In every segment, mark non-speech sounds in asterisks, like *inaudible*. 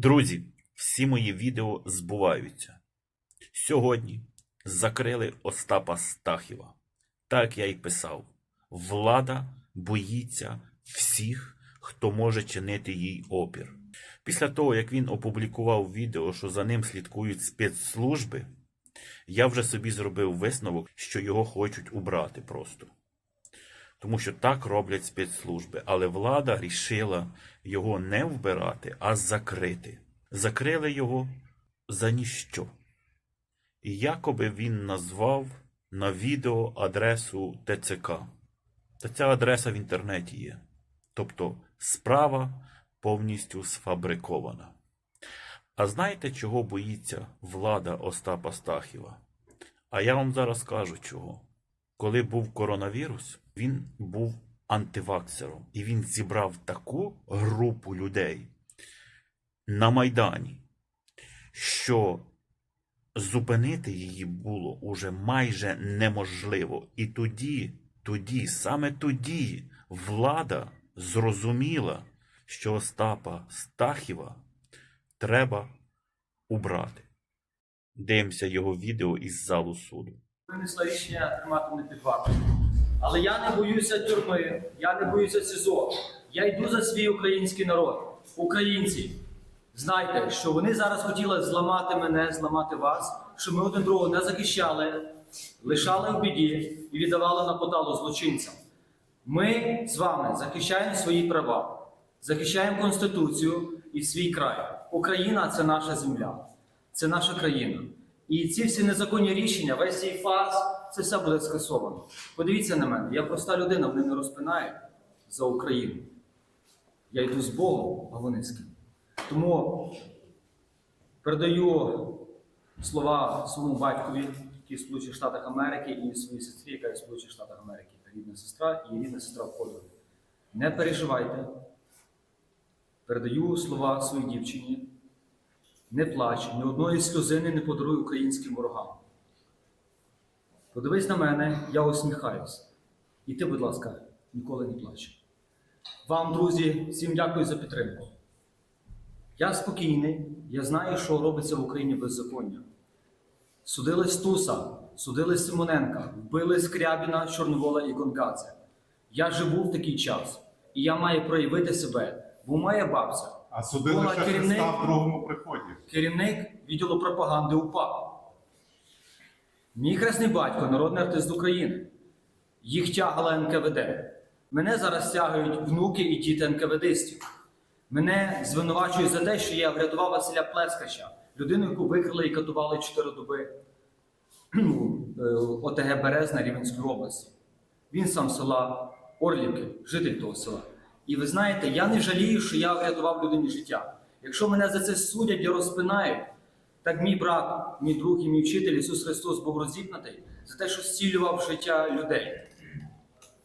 Друзі, всі мої відео збуваються. Сьогодні закрили Остапа Стахіва. Так я й писав. Влада боїться всіх, хто може чинити їй опір. Після того, як він опублікував відео, що за ним слідкують спецслужби, я вже собі зробив висновок, що його хочуть убрати просто. Тому що так роблять спецслужби. Але влада рішила його не вбирати, а закрити. Закрили його за ніщо. І якоби він назвав на відео адресу ТЦК. Та ця адреса в інтернеті є. Тобто справа повністю сфабрикована. А знаєте, чого боїться влада Остапа Стахіва? А я вам зараз кажу чого. Коли був коронавірус, він був антиваксером. І він зібрав таку групу людей на Майдані, що зупинити її було уже майже неможливо. І тоді, тоді, саме тоді, влада зрозуміла, що Остапа Стахіва треба убрати. Дивимося його відео із залу суду. Винесла рішення тримати мене під вартою. Але я не боюся тюрми, я не боюся СІЗО. Я йду за свій український народ. Українці, знайте, що вони зараз хотіли зламати мене, зламати вас, щоб ми один другого не захищали, лишали в біді і віддавали на поталу злочинцям. Ми з вами захищаємо свої права, захищаємо Конституцію і свій край. Україна це наша земля, це наша країна. І ці всі незаконні рішення, весь цей фарс, це все буде скасовано. Подивіться на мене, я проста людина, мене не розпинають за Україну. Я йду з Богом, а вони з ким. Тому передаю слова своєму батькові, який в Сполучених Штатах Америки, і своїй сестрі, яка в Сполучених Штатах Америки, та рідна сестра і рідна сестра в Подолі. Не переживайте. Передаю слова своїй дівчині. Не плач, ні одної сльозини не подаруй українським ворогам. Подивись на мене, я усміхаюся. І ти, будь ласка, ніколи не плач. Вам, друзі, всім дякую за підтримку. Я спокійний, я знаю, що робиться в Україні беззаконня. Судили Стуса, судили Симоненка, вбили Скрябіна, Чорновола і Гонгадзе. Я живу в такий час, і я маю проявити себе, бо моя бабця А судили ще керівник- Христа в другому приході. керівник відділу пропаганди УПА. Мій хресний батько, народний артист України. Їх тягала НКВД. Мене зараз тягають внуки і діти НКВДистів. Мене звинувачують за те, що я врятував Василя Плескача, людину, яку викрили і катували 4 доби е, ОТГ Березна Рівенської області. Він сам села Орлівки, житель того села. І ви знаєте, я не жалію, що я врятував людині життя. Якщо мене за це судять і розпинають, так мій брат, мій друг і мій вчитель Ісус Христос був розіпнутий за те, що зцілював життя людей.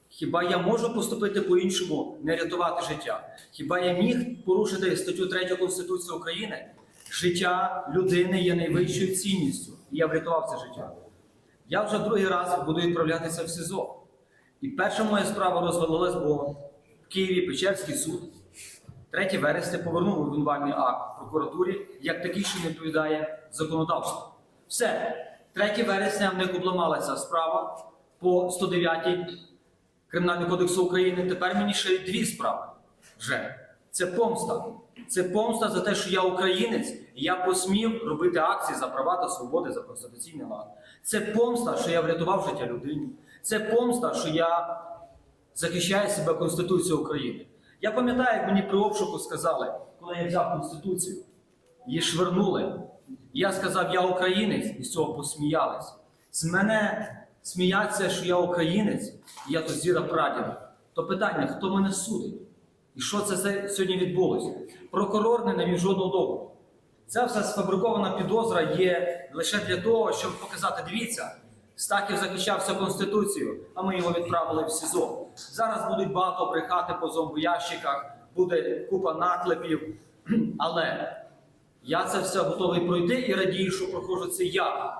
Хіба я можу поступити по-іншому, не рятувати життя? Хіба я міг порушити статтю 3 Конституції України? Життя людини є найвищою цінністю, і я врятував це життя. Я вже другий раз буду відправлятися в СІЗО. І перша моя справа розвалилась, бо Києві Печерський суд 3 вересня повернув обвинувальний акт прокуратурі як такий, що не відповідає законодавству. Все, 3 вересня в них обламалася справа по 109 Кримінального кодексу України. Тепер мені ще дві справи. Вже це помста. Це помста за те, що я українець, і я посмів робити акції за права та свободи за конституційний лад. Це помста, що я врятував життя людині. Це помста, що я захищаю себе Конституцією України. Я пам'ятаю, як мені при обшуку сказали, коли я взяв Конституцію, її швернули. Я сказав, я українець, і з цього посміялись. З мене сміяться, що я українець, і я то зіра прадіда. То питання, хто мене судить? І що це сьогодні відбулося? Прокурор не навів жодного договору. Ця вся сфабрикована підозра є лише для того, щоб показати, дивіться, Стахів захищався Конституцією, а ми його відправили в СІЗО. Зараз будуть багато брехати по зомбоящиках, буде купа наклепів. *clears throat* Але я це все готовий пройти і радію, що проходжу це я.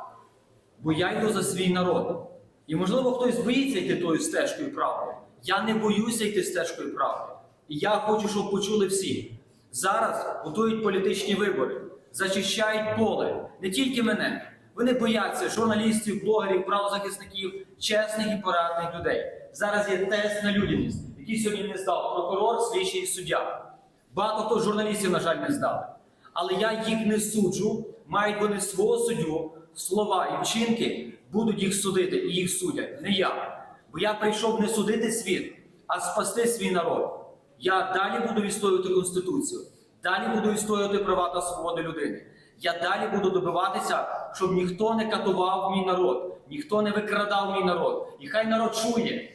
Бо я йду за свій народ. І можливо хтось боїться йти тою стежкою правди. Я не боюся йти стежкою правди. І я хочу, щоб почули всі. Зараз готують політичні вибори, зачищають поле. Не тільки мене. Вони бояться журналістів, блогерів, правозахисників, чесних і порадних людей. Зараз є тест на людяність, який сьогодні не здав прокурор, слідчий і суддя. Багато хто журналістів, на жаль, не здали. Але я їх не суджу, мають вони свого суддю, слова і вчинки будуть їх судити і їх судять, не я. Бо я прийшов не судити світ, а спасти свій народ. Я далі буду відстоювати Конституцію, далі буду відстоювати права та свободи людини. Я далі буду добиватися, щоб ніхто не катував мій народ, ніхто не викрадав мій народ. І хай народ чує.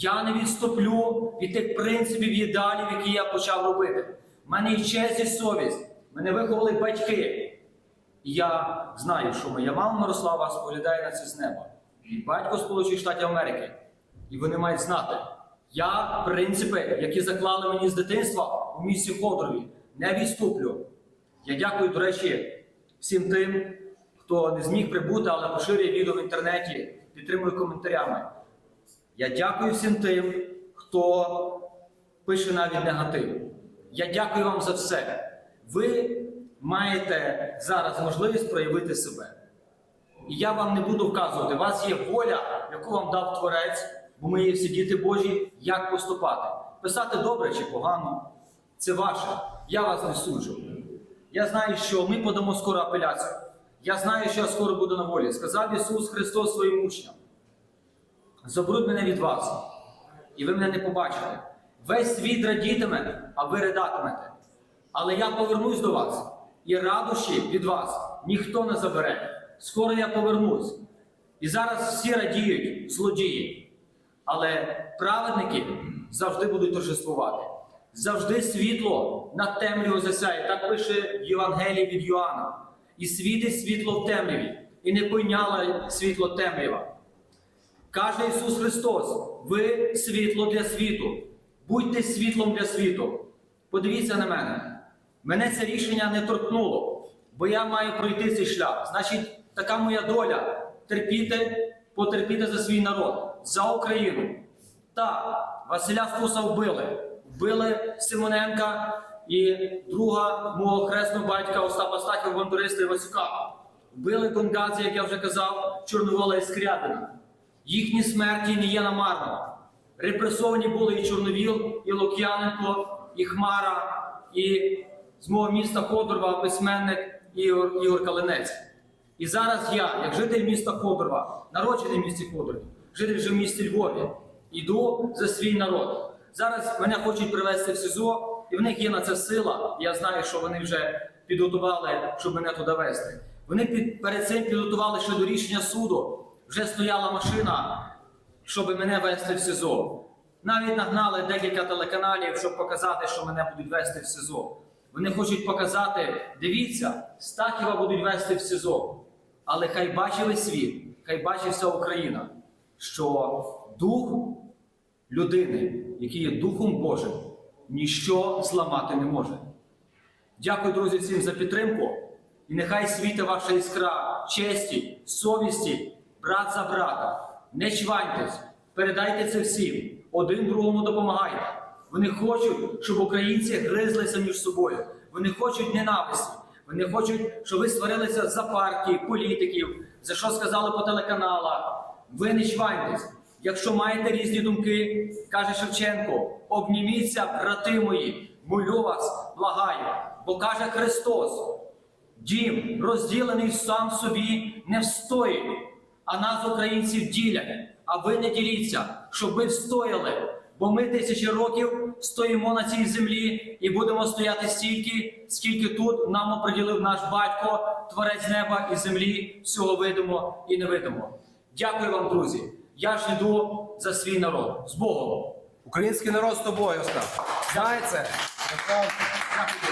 Я не відступлю від тих принципів і ідеалів, які я почав робити. У мене є честь і совість. Мене виховали батьки. І я знаю, що моя мама Мирослава споглядає на це з неба. Мій батько Сполучених Штатів Америки. І вони мають знати. Я принципи, які заклали мені з дитинства у місті Ходорові, не відступлю. Я дякую, до речі, всім тим, хто не зміг прибути, але поширює відео в інтернеті, підтримує коментарями. Я дякую всім тим, хто пише навіть негатив. Я дякую вам за все. Ви маєте зараз можливість проявити себе. І я вам не буду вказувати, у вас є воля, яку вам дав Творець, бо ми є всі діти Божі, як поступати. Писати добре чи погано це ваше. Я вас не суджу. Я знаю, що ми подамо скоро апеляцію. Я знаю, що я скоро буду на волі. Сказав Ісус Христос своїм учням. Заберуть мене від вас, і ви мене не побачите. Весь світ радітиме, а ви ридатимете. Але я повернусь до вас, і радощі від вас ніхто не забере. Скоро я повернусь. І зараз всі радіють, злодії. Але праведники завжди будуть торжествувати. Завжди світло над темрявою засяє. Так пише в Євангелії від Йоанна. І світить світло в темряві, і не пойняла світло темрява. Каже Ісус Христос: ви світло для світу. Будьте світлом для світу. Подивіться на мене. Мене це рішення не торкнуло, бо я маю пройти цей шлях. Значить, така моя доля терпіти, потерпіти за свій народ, за Україну. Так, Василя Фуса вбили. Вбили Симоненка і друга мого хресного батька Остапа Стахів, бандуриста Івасюка. Вбили Гонгадзе, як я вже казав, Чорновола і Скрябина. Їхні смерті не є намарно. Репресовані були і Чорновіл, і Лук'яненко, і Хмара, і з мого міста Ходорова письменник Ігор, Ігор Калинець. І зараз я, як житель міста Ходорова, народжений в місті Ходорові, житель вже в місті Львові, йду за свій народ. Зараз мене хочуть привезти в СИЗО, і в них є на це сила. Я знаю, що вони вже підготували, щоб мене туди везти. Вони під, перед цим підготували ще до рішення суду. Вже стояла машина, щоб мене везти в СИЗО. Навіть нагнали декілька телеканалів, щоб показати, що мене будуть везти в СИЗО. Вони хочуть показати, дивіться, Стахіва будуть везти в СИЗО. Але хай весь світ, хай бачить вся Україна, що дух людини, який є Духом Божим, ніщо зламати не може. Дякую, друзі, всім за підтримку. І нехай світе ваша іскра честі, совісті, брат за брата. Не чваньтесь, передайте це всім, один другому допомагайте. Вони хочуть, щоб українці гризлися між собою. Вони хочуть ненависті. Вони хочуть, щоб ви сварилися за партії, політиків, за що сказали по телеканалах. Ви не чваньтесь. Якщо маєте різні думки, каже Шевченко, обніміться, брати мої, молю вас, благаю, бо каже Христос. Дім, розділений сам собі, не встоїть, а нас, українців, ділять. А ви не діліться, щоб ви встояли. Бо ми тисячі років стоїмо на цій землі і будемо стояти стільки, скільки тут нам оприділив наш батько, творець неба і землі, всього видимо і невидимо. Дякую вам, друзі. Я ж йду за свій народ. З Богом! Український народ з тобою, Остап. Знай це. Дякую.